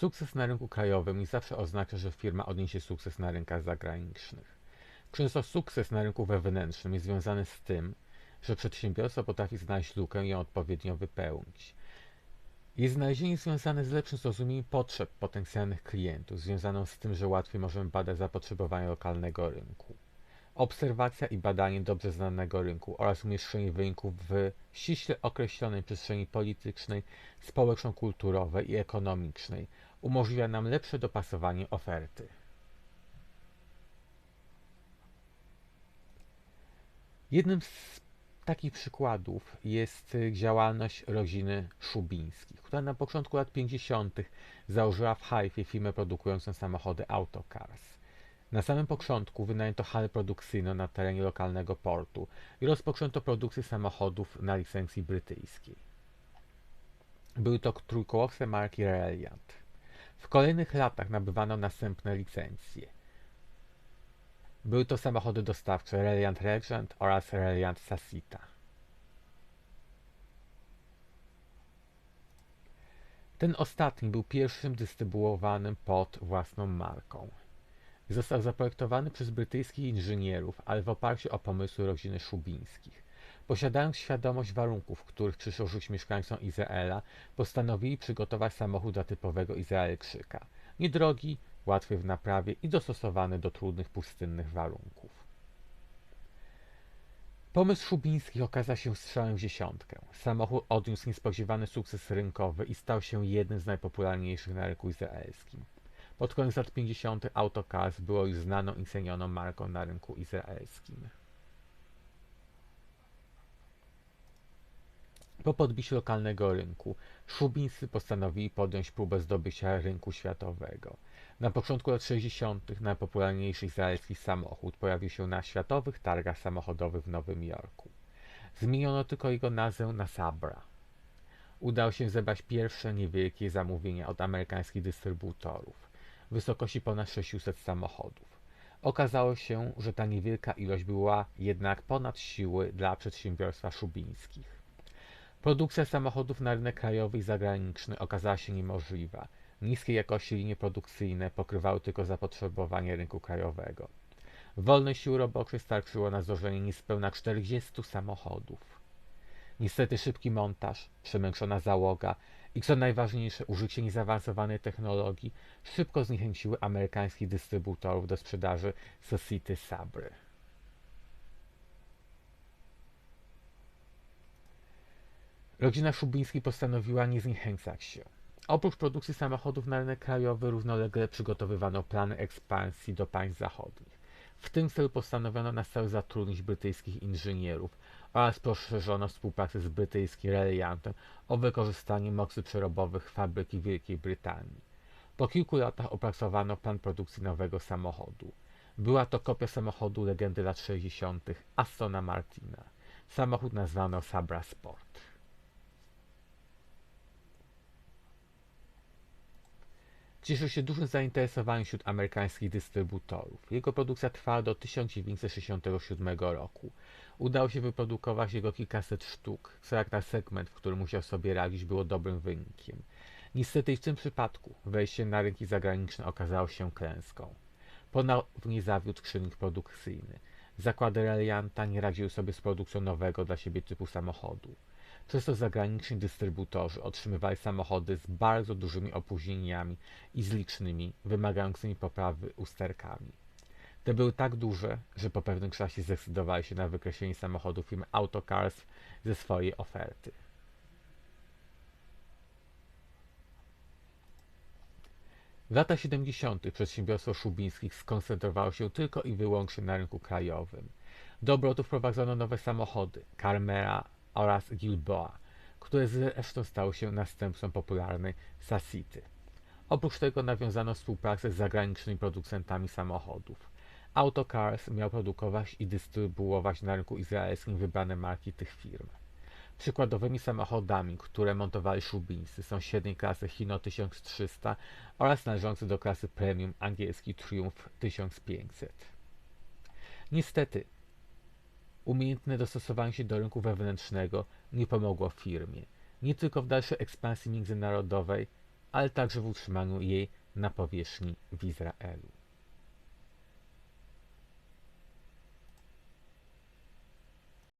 Sukces na rynku krajowym nie zawsze oznacza, że firma odniesie sukces na rynkach zagranicznych. Często sukces na rynku wewnętrznym jest związany z tym, że przedsiębiorstwo potrafi znaleźć lukę i ją odpowiednio wypełnić. Jest znalezienie związane z lepszym zrozumieniem potrzeb potencjalnych klientów, związaną z tym, że łatwiej możemy badać zapotrzebowanie lokalnego rynku. Obserwacja i badanie dobrze znanego rynku oraz umieszczenie rynku w ściśle określonej przestrzeni politycznej, społeczno-kulturowej i ekonomicznej umożliwia nam lepsze dopasowanie oferty. Jednym z takich przykładów jest y, działalność rodziny Szubińskich, która na początku lat 50. założyła w Haifie firmę produkującą samochody Autocars. Na samym początku wynajęto halę produkcyjną na terenie lokalnego portu i rozpoczęto produkcję samochodów na licencji brytyjskiej. Były to trójkołowce marki Reliant. W kolejnych latach nabywano następne licencje. Były to samochody dostawcze Reliant Regent oraz Reliant Sassita. Ten ostatni był pierwszym dystrybuowanym pod własną marką. Został zaprojektowany przez brytyjskich inżynierów, ale w oparciu o pomysły rodziny Szubińskich. Posiadając świadomość warunków, w których przyszło żyć mieszkańcom Izraela, postanowili przygotować samochód dla typowego Izraelczyka. Niedrogi, łatwy w naprawie i dostosowany do trudnych pustynnych warunków. Pomysł Szubińskich okazał się strzałem w dziesiątkę. Samochód odniósł niespodziewany sukces rynkowy i stał się jednym z najpopularniejszych na rynku izraelskim. Pod koniec lat 50. Autocars było już znaną i cenioną marką na rynku izraelskim. Po podbiciu lokalnego rynku, Szubińscy postanowili podjąć próbę zdobycia rynku światowego. Na początku lat 60. najpopularniejszy izraelski samochód pojawił się na światowych targach samochodowych w Nowym Jorku. Zmieniono tylko jego nazwę na Sabra. Udało się zebrać pierwsze niewielkie zamówienia od amerykańskich dystrybutorów w wysokości ponad 600 samochodów. Okazało się, że ta niewielka ilość była jednak ponad siły dla przedsiębiorstwa szubińskich. Produkcja samochodów na rynek krajowy i zagraniczny okazała się niemożliwa. Niskiej jakości linie produkcyjne pokrywały tylko zapotrzebowanie rynku krajowego. Wolnej siły roboczej starczyło na złożenie niespełna 40 samochodów. Niestety szybki montaż, przemęczona załoga i co najważniejsze użycie niezaawansowanej technologii szybko zniechęciły amerykańskich dystrybutorów do sprzedaży Society Sabry. Rodzina Szubiński postanowiła nie zniechęcać się. Oprócz produkcji samochodów na rynek krajowy równolegle przygotowywano plany ekspansji do państw zachodnich. W tym celu postanowiono na stałe zatrudnić brytyjskich inżynierów oraz poszerzono współpracę z brytyjskim Reliantem o wykorzystanie mocy przerobowych fabryki Wielkiej Brytanii. Po kilku latach opracowano plan produkcji nowego samochodu. Była to kopia samochodu legendy lat 60. Astona Martina. Samochód nazwano Sabra Sport. Cieszył się dużym zainteresowaniem wśród amerykańskich dystrybutorów. Jego produkcja trwała do 1967 roku. Udało się wyprodukować jego kilkaset sztuk, co jak na segment, w którym musiał sobie radzić, było dobrym wynikiem. Niestety w tym przypadku wejście na rynki zagraniczne okazało się klęską. Ponownie zawiódł czynnik produkcyjny. Zakłady Relianta nie radziły sobie z produkcją nowego dla siebie typu samochodu. Często zagraniczni dystrybutorzy otrzymywali samochody z bardzo dużymi opóźnieniami i z licznymi, wymagającymi poprawy usterkami. Te były tak duże, że po pewnym czasie zdecydowali się na wykreślenie samochodów firmy Autocars ze swojej oferty. W latach 70. przedsiębiorstwo Szubińskich skoncentrowało się tylko i wyłącznie na rynku krajowym. Do obrotu wprowadzono nowe samochody Carmera, oraz Gilboa, które zresztą stały się następcą popularnej Sassity. Oprócz tego nawiązano współpracę z zagranicznymi producentami samochodów. Autocars miał produkować i dystrybuować na rynku izraelskim wybrane marki tych firm. Przykładowymi samochodami, które montowali szubińscy są średniej klasy Hino 1300 oraz należący do klasy premium angielski Triumph 1500. Niestety, Umiejętne dostosowanie się do rynku wewnętrznego nie pomogło firmie. Nie tylko w dalszej ekspansji międzynarodowej, ale także w utrzymaniu jej na powierzchni w Izraelu.